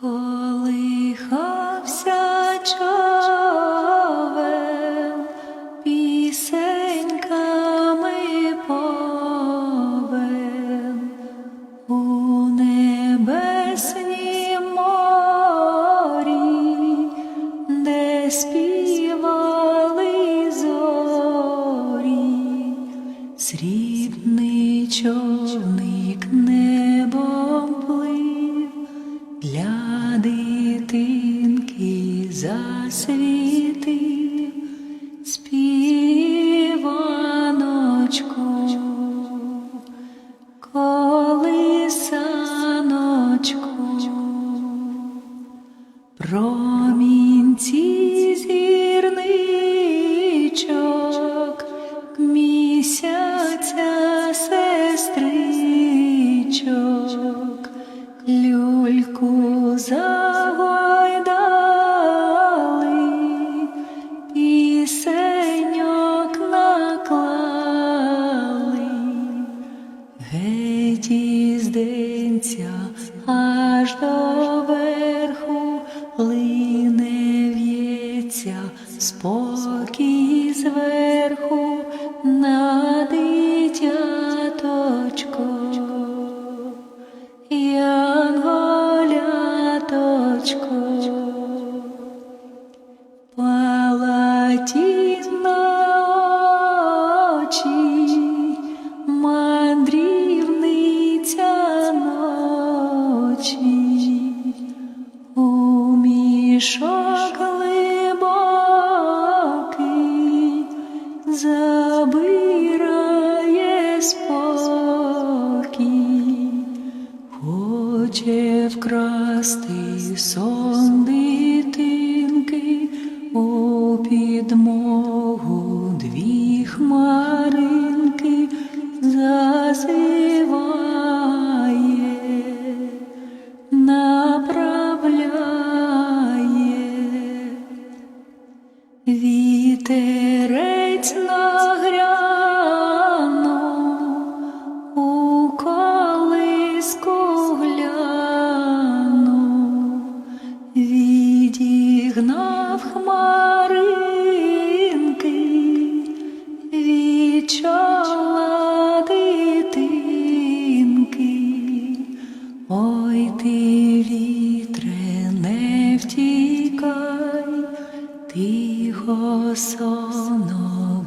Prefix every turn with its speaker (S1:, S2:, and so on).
S1: Колихався човен пісеньками повен. У небеснім морі, де співали зорі, срібний човник небом плив, для дитинки засвітив загойдали, пісеньок наклали. Геть із денця аж до верху лине в'ється спокій зверху на очі, мандрівниця ночі, у мішок глибокий забирає спокій. Хоче вкрасти сон дитинки у підмогу хмаринки зазиває, тихо соно